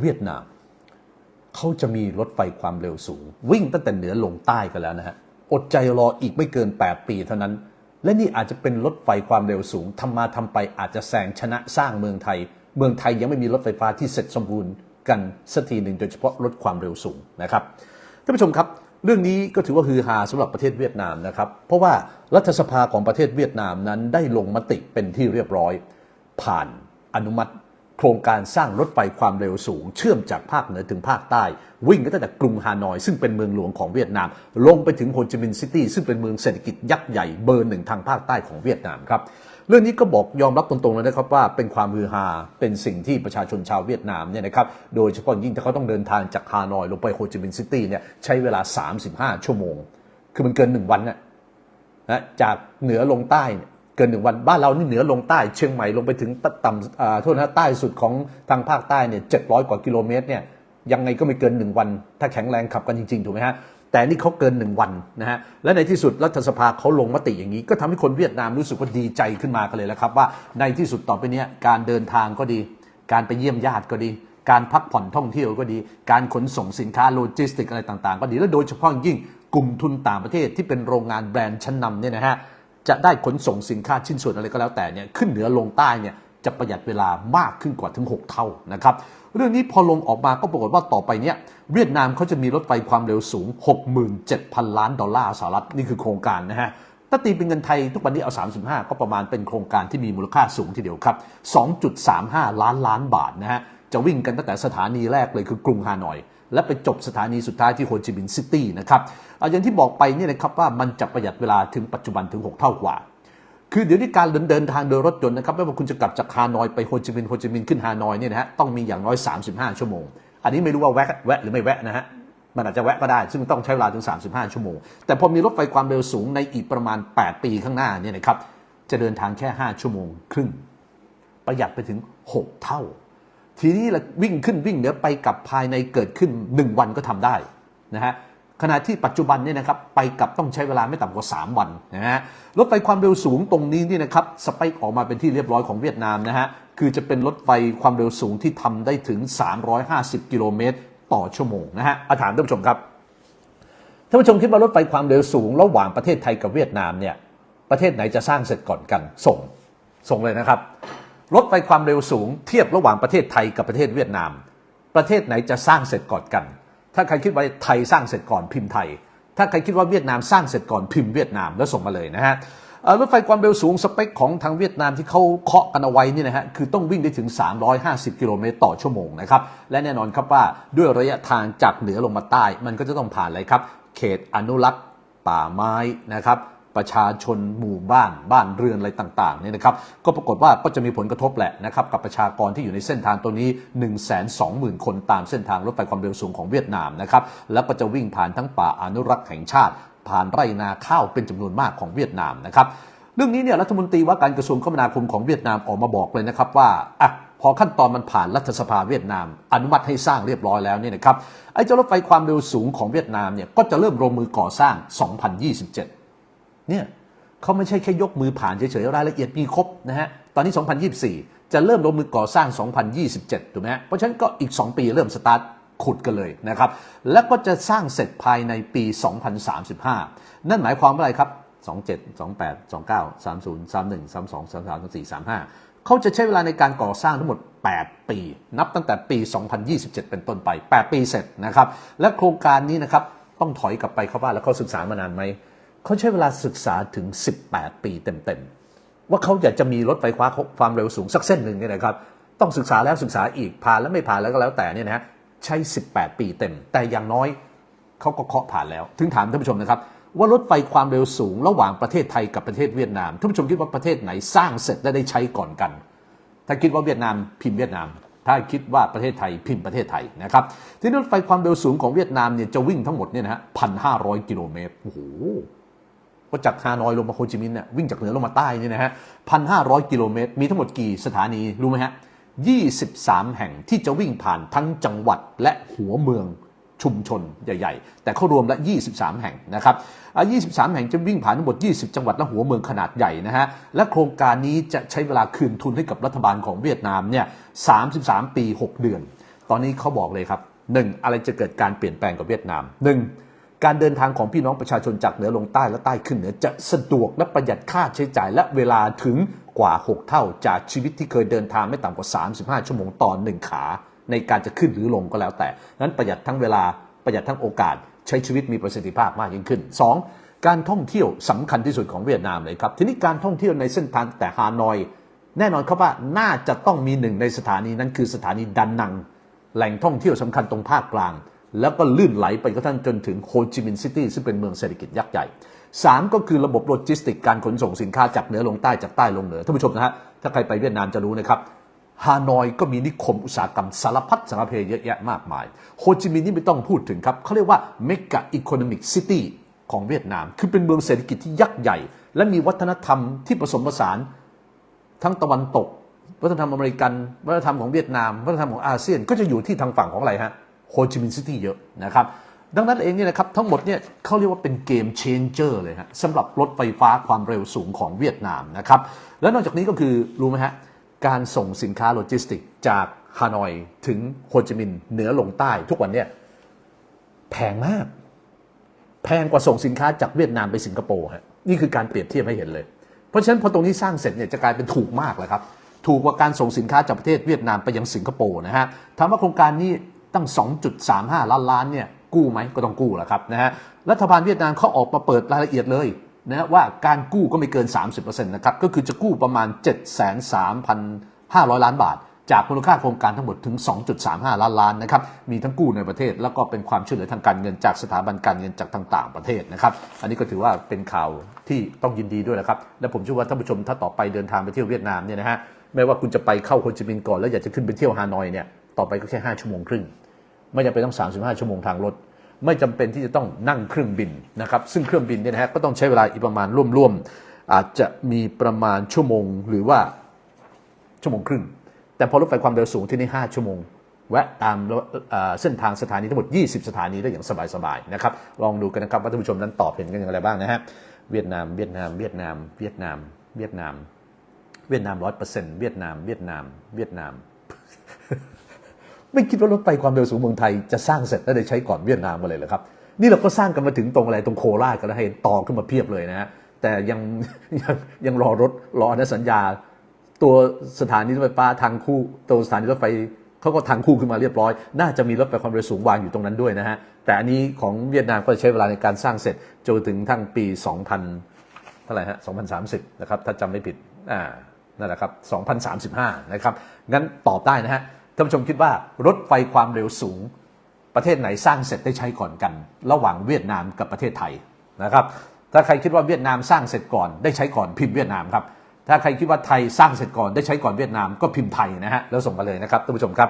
เวียดนามเขาจะมีรถไฟความเร็วสูง วิ่งตั้งแต่เหนือลงใต้กันแล้วนะฮะอดใจรออีกไม่เกิน 8 ปีเท่านั้น และนี่อาจจะเป็นรถไฟความเร็วสูงทำมาทำไปอาจจะแซงชนะสร้างเมืองไทย เมืองไทยยังไม่มีรถไฟฟ้าที่เสร็จสมบูรณ์กันสักทีหนึ่งโดยเฉพาะรถความเร็วสูงนะครับท่านผู้ชมครับ เรื่องนี้ก็ถือว่าฮือฮาสำหรับประเทศเวียดนามนะครับ เพราะว่ารัฐสภาของประเทศเวียดนามนั้นได้ลงมติเป็นที่เรียบร้อย ผ่านอนุมัติ โครงการสร้างรถไฟความเร็วสูง เชื่อมจากภาคเหนือถึงภาคใต้ วิ่งตั้งแต่กรุงฮานอย ซึ่งเป็นเมืองหลวงของเวียดนาม ลงไปถึงโฮจิมินห์ซิตี้ซึ่งเป็นเมืองเศรษฐกิจยักษ์ใหญ่เบอร์หนึ่งทางภาคใต้ของเวียดนามครับเรื่องนี้ก็บอกยอมรับตรงๆเลยนะครับว่าเป็นความฮือฮาเป็นสิ่งที่ประชาชนชาวเวียดนามเนี่ยนะครับโดยเฉพาะยิ่งถ้าเขาต้องเดินทางจากฮานอยลงไปโฮจิมินห์ซิตี้เนี่ยใช้เวลา 35 ชั่วโมง คือมันเกิน 1 วันนะนะจากเหนือลงใต้เนี่ย เกินหนึ่งวันบ้านเรานี่เหนือลงใต้เชียงใหม่ลงไปถึงต่ำอ่าโทษนะใต้สุดของทางภาคใต้เนี่ยเจ็ดร้อยกว่ากิโลเมตรเนี่ยยังไงก็ไม่เกินหนึ่งวัน ถ้าแข็งแรงขับกันจริง ๆ ถูกไหมฮะ แต่นี่เขาเกินหนึ่งวันนะฮะ และในที่สุดรัฐสภาเขาลงมติอย่างนี้ ก็ทำให้คนเวียดนามรู้สึกว่าดีใจขึ้นมากันเลยแล้วครับ ว่าในที่สุดต่อไปเนี้ยการเดินทางก็ดี การไปเยี่ยมญาติก็ดี การพักผ่อนท่องเที่ยวก็ดี การขนส่งสินค้าโลจิสติกอะไรต่างๆ ก็ดี และโดยเฉพาะยิ่งกลุ่มทุนต่างประเทศที่เป็นโรงงานแบรนด์ชั้นนำเนี่ยนะฮะ จะได้ขนส่งสินค้าชิ้นส่วนอะไรก็แล้วแต่เนี่ยขึ้นเหนือลงใต้เนี่ยจะประหยัดเวลามากขึ้นกว่าถึง 6 เท่านะครับเรื่องนี้พอลงออกมาก็ปรากฏว่าต่อไปเนี่ยเวียดนามเขาจะมีรถไฟความเร็วสูง 67,000 ล้านดอลลาร์สหรัฐนี่คือโครงการนะฮะถ้าตีเป็นเงินไทยทุกวันนี้เอา 35 ก็ประมาณเป็นโครงการที่มีมูลค่าสูงทีเดียวครับ 2.35 ล้านล้านบาทนะฮะจะวิ่งกันตั้งแต่สถานีแรกเลยคือกรุงฮานอย และไปจบสถานีสุดท้ายที่โฮจิมินห์ซิตี้นะครับอะอย่างที่บอกไปเนี่ยนะครับว่ามันจะประหยัดเวลาถึงปัจจุบันถึง 6 เท่ากว่า คือเดี๋ยวนี้การเดินเดินทางโดยรถยนต์นะครับไม่ว่าคุณจะกลับจากฮานอยไปโฮจิมินห์โฮจิมินห์ขึ้นฮานอยเนี่ยนะฮะต้องมีอย่างน้อย 35 ชั่วโมง อันนี้ไม่รู้ว่าแวะแวะหรือไม่แวะนะฮะมันอาจจะแวะก็ได้ ซึ่งต้องใช้เวลาถึง 35 ชั่วโมง แต่พอมีรถไฟความเร็วสูงในอีกประมาณ 8 ปีข้างหน้าเนี่ยนะครับจะเดินทางแค่ 5 ชั่วโมงครึ่งประหยัดไปถึง 6 เท่า ทีนี้ละวิ่งขึ้นวิ่งเหนือไปกลับภายในเกิดขึ้น 1 วันก็ทำได้นะฮะขณะที่ปัจจุบันเนี่ยนะครับไปกลับต้องใช้เวลาไม่ต่ำกว่า 3 วันนะฮะรถไฟความเร็วสูงตรงนี้นี่นะครับสเปคออกมาเป็นที่เรียบร้อยของเวียดนามนะฮะคือจะเป็นรถไฟความเร็วสูงที่ทำได้ถึง 350 กิโลเมตร ต่อชั่วโมงนะฮะอาถามท่านผู้ชมครับท่านผู้ชมคิดว่ารถไฟความเร็วสูง ระหว่างประเทศไทยกับเวียดนามเนี่ยประเทศไหนจะสร้างเสร็จก่อนกันส่งส่งเลยนะครับ รถไฟความเร็วสูงเทียบระหว่างประเทศไทยกับประเทศเวียดนาม ประเทศไหนจะสร้างเสร็จก่อนกัน ถ้าใครคิดว่าไทยสร้างเสร็จก่อนพิมพ์ไทย ถ้าใครคิดว่าเวียดนามสร้างเสร็จก่อนพิมพ์เวียดนามแล้วส่งมาเลยนะฮะรถไฟความเร็วสูงสเปคของทางเวียดนามที่เขาเคาะกันเอาไว้นี่นะฮะคือต้องวิ่งได้ถึง 350 กิโลเมตรต่อชั่วโมงนะครับและแน่นอนครับว่าด้วยระยะทางจากเหนือลงมาใต้ มันก็จะต้องผ่านอะไรครับ เขตอนุรักษ์ป่าไม้นะครับ ประชาชนหมู่บ้านบ้านเรือนอะไรต่างๆเนี่ยนะครับก็ปรากฏว่าก็จะมีผลกระทบแหละนะครับกับประชากรที่อยู่ในเส้นทางตัวนี้ 1 2 0 0 0 0 คนตามเส้นทางรถไฟความเร็วสูงของเวียดนามนะครับแล้วก็จะวิ่งผ่านทั้งป่าอนุรักษ์แห่งชาติ ผ่านไร่นาข้าวเป็นจำนวนมากของเวียดนามนะครับเรื่องนี้เนี่ยรัฐมนตรีว่าการกระทรวงคมนาคมของเวียดนามออกมาบอกเลยนะครับว่าอะพอขั้นตอนมันผ่านรัฐสภาเวียดนาม อนุมัติให้สร้างเรียบร้อยแล้วเนี่ยนะครับไอ้เจ้ารถไฟความเร็วสูงของเวียดนามเนี่ยก็จะเริ่มลงมือก่อสร้าง 2027 เนี่ยเขาไม่ใช่แค่ยกมือผ่านเฉยๆรายละเอียดมีครบนะฮะตอนนี้ 2024 จะเริ่มลงมือก่อสร้าง 2027 ถูกไหมฮะเพราะฉะนั้นก็อีก 2 ปีเริ่มสตาร์ทขุดกันเลยนะครับ แล้วก็จะสร้างเสร็จภายในปี 2035 นั่นหมายความว่าอะไรครับ 27 28 29 30 31 32 33 34 35 เขาจะใช้เวลาในการก่อสร้างทั้งหมด 8 ปี นับตั้งแต่ปี 2027 เป็นต้นไป 8 ปีเสร็จนะครับ และโครงการนี้นะครับ ต้องถอยกลับไปครับว่าแล้วเขาศึกษามานานไหม เขาใช้เวลาศึกษาถึง 18 ปีเต็มๆ ว่าเขาอยากจะมีรถไฟฟ้าความเร็วสูงสักเส้นหนึ่งเนี่ยนะครับ ต้องศึกษาแล้วศึกษาอีกผ่านแล้วไม่ผ่านแล้วก็แล้วแต่เนี่ยนะฮะใช้ 18 ปีเต็ม แต่อย่างน้อยเขาก็เคาะผ่านแล้ว ถึงถามท่านผู้ชมนะครับ ว่ารถไฟความเร็วสูงระหว่างประเทศไทยกับประเทศเวียดนามท่านผู้ชมคิดว่าประเทศไหนสร้างเสร็จและได้ใช้ก่อนกัน ถ้าคิดว่าเวียดนามพิมพ์เวียดนามถ้าคิดว่าประเทศไทยพิมพ์ประเทศไทยนะครับ ที่รถไฟความเร็วสูงของเวียดนามเนี่ยจะวิ่งทั้งหมดเนี่ยนะฮะพันห้าร้อยกิโลเมตร โอ้โห ก็จากฮานอยลงมาโฮจิมินห์เนี่ยวิ่งจากเหนือลงมาใต้เนี่ยนะฮะพันห้าร้อยกิโลเมตร มีทั้งหมดกี่สถานีรู้ไหมฮะยี่สิบสามแห่งที่จะวิ่งผ่านทั้งจังหวัดและหัวเมืองชุมชนใหญ่ ๆ แต่เขารวมละ 23 แห่งนะครับอ่า23 แห่งจะวิ่งผ่านทั้งหมด 20 จังหวัดและหัวเมืองขนาดใหญ่นะฮะ และโครงการนี้จะใช้เวลาคืนทุนให้กับรัฐบาลของเวียดนามเนี่ย 33 ปี 6 เดือน ตอนนี้เขาบอกเลยครับหนึ่งอะไรจะเกิดการเปลี่ยนแปลงกับเวียดนามหนึ่ง การเดินทางของพี่น้องประชาชนจากเหนือลงใต้และใต้ขึ้นเหนือจะสะดวกและประหยัดค่าใช้จ่ายและเวลาถึงกว่า 6 เท่าจากชีวิตที่เคยเดินทางไม่ต่ำกว่า 35 ชั่วโมงต่อหนึ่งขา ในการจะขึ้นหรือลงก็แล้วแต่ นั้นประหยัดทั้งเวลาประหยัดทั้งโอกาส ใช้ชีวิตมีประสิทธิภาพมากยิ่งขึ้น 2. การท่องเที่ยวสำคัญที่สุดของเวียดนามเลยครับ ทีนี้การท่องเที่ยวในเส้นทางแต่ฮานอย แน่นอนครับว่าน่าจะต้องมีหนึ่งในสถานีนั้นคือสถานีดันนัง แหล่งท่องเที่ยวสำคัญตรงภาคกลาง แล้วก็ลื่นไหลไปกระทั่งจนถึงโฮจิมินห์ซิตี้ซึ่งเป็นเมืองเศรษฐกิจยักษ์ใหญ่ 3 ก็คือระบบโลจิสติกการขนส่งสินค้าจากเหนือลงใต้จากใต้ลงเหนือท่านผู้ชมนะฮะถ้าใครไปเวียดนามจะรู้นะครับฮานอยก็มีนิคมอุตสาหกรรมสารพัดสารเพเยอะแยะมากมาย โฮจิมินห์นี่ไม่ต้องพูดถึงครับเขาเรียกว่าเมกะอีโคโนมิกซิตี้ของเวียดนาม คือเป็นเมืองเศรษฐกิจที่ยักษ์ใหญ่ และมีวัฒนธรรมที่ผสมผสาน ทั้งตะวันตก วัฒนธรรมอเมริกัน วัฒนธรรมของเวียดนาม วัฒนธรรมของอาเซียนก็จะอยู่ที่ทางฝั่งของอะไรฮะ โฮจิมินห์ซิตี้เยอะนะครับดังนั้นเองเนี่ยนะครับทั้งหมดเนี่ยเขาเรียกว่าเป็นเกมเชนเจอร์เลยฮะสำหรับรถไฟฟ้าความเร็วสูงของเวียดนามนะครับและนอกจากนี้ก็คือรู้ไหมฮะการส่งสินค้าโลจิสติกจากฮานอยถึงโฮจิมินห์เหนือลงใต้ ทุกวันเนี่ยแพงมาก แพงกว่าส่งสินค้าจากเวียดนามไปสิงคโปร์ฮะนี่คือการเปรียบเทียบให้เห็นเลย เพราะฉะนั้นพอตรงนี้สร้างเสร็จเนี่ยจะกลายเป็นถูกมากเลยครับถูกกว่าการส่งสินค้าจากประเทศเวียดนามไปยังสิงคโปร์นะฮะถามว่าโครงการนี้ ตั้ง 2.35 ล้านล้านเนี่ยกู้ไหมก็ต้องกู้แหละครับนะฮะรัฐบาลเวียดนามเขาออกมาเปิดรายละเอียดเลยนะว่าการกู้ก็ไม่เกิน 30%นะครับก็คือจะกู้ประมาณ 7,3,500 ล้านบาท จากมูลค่าโครงการทั้งหมดถึง 2.35 ล้านล้านนะครับมีทั้งกู้ในประเทศ แล้วก็เป็นความช่วยเหลือทางการเงินจากสถาบันการเงินจากต่างประเทศนะครับอันนี้ก็ถือว่าเป็นข่าวที่ต้องยินดีด้วยนะครับและผมเชื่อว่าท่านผู้ชมถ้าต่อไปเดินทางไปเที่ยวเวียดนามเนี่ยนะฮะไม่ว่าคุณจะไปเข้าโฮจิมินห์ก่อนแล้วอยากจะขึ้นไปเที่ยวฮานอยเนี่ย ต่อไปก็แค่ 5 ชั่วโมงครึ่ง ไม่จำเป็นต้อง 35 ชั่วโมงทางรถ ไม่จำเป็นที่จะต้องนั่งเครื่องบินนะครับ ซึ่งเครื่องบินเนี่ยนะฮะก็ต้องใช้เวลาอีกประมาณร่วมๆ อาจจะมีประมาณชั่วโมงหรือว่าชั่วโมงครึ่ง แต่พอรถไฟความเร็วสูงที่นี่ 5 ชั่วโมง แวะตามเอ่อเส้นทางสถานีทั้งหมด 20 สถานีได้อย่างสบายๆนะครับ ลองดูกันนะครับว่าท่านผู้ชมนั้นตอบเห็นกันอย่างไรบ้างนะฮะ เวียดนาม เวียดนาม เวียดนาม เวียดนาม เวียดนาม เวียดนามร้อยเปอร์เซ็นต์เวียดนาม เวียดนาม เวียดนาม ไม่คิดว่ารถไฟความเร็วสูงเมืองไทยจะสร้างเสร็จและได้ใช้ก่อนเวียดนามมาเลยเหรอครับนี่เราก็สร้างกันมาถึงตรงอะไรตรงโคราชกันแล้วให้ต่อขึ้นมาเพียบเลยนะฮะแต่ยังยังยังรอรถรออนุสัญญา ตัวสถานีรถไฟฟ้าทางคู่ตัวสถานีรถไฟเขาก็ทางคู่ขึ้นมาเรียบร้อย น่าจะมีรถไฟความเร็วสูงวางอยู่ตรงนั้นด้วยนะฮะแต่อันนี้ของเวียดนามก็ใช้เวลาในการสร้างเสร็จจนถึงทั้งปี 2000เท่าไหร่ฮะ2030 นะครับ ถ้าจำไม่ผิดอ่านั่นแหละครับ2035 นะครับงั้นตอบได้นะฮะ ท่านผู้ชมคิดว่ารถไฟความเร็วสูง ประเทศไหนสร้างเสร็จได้ใช้ก่อนกัน ระหว่างเวียดนามกับประเทศไทยนะครับ ถ้าใครคิดว่าเวียดนามสร้างเสร็จก่อนได้ใช้ก่อนพิมพ์เวียดนามครับ ถ้าใครคิดว่าไทยสร้างเสร็จก่อนได้ใช้ก่อนเวียดนามก็พิมพ์ไทยนะฮะแล้วส่งมาเลยนะครับท่านผู้ชมครับ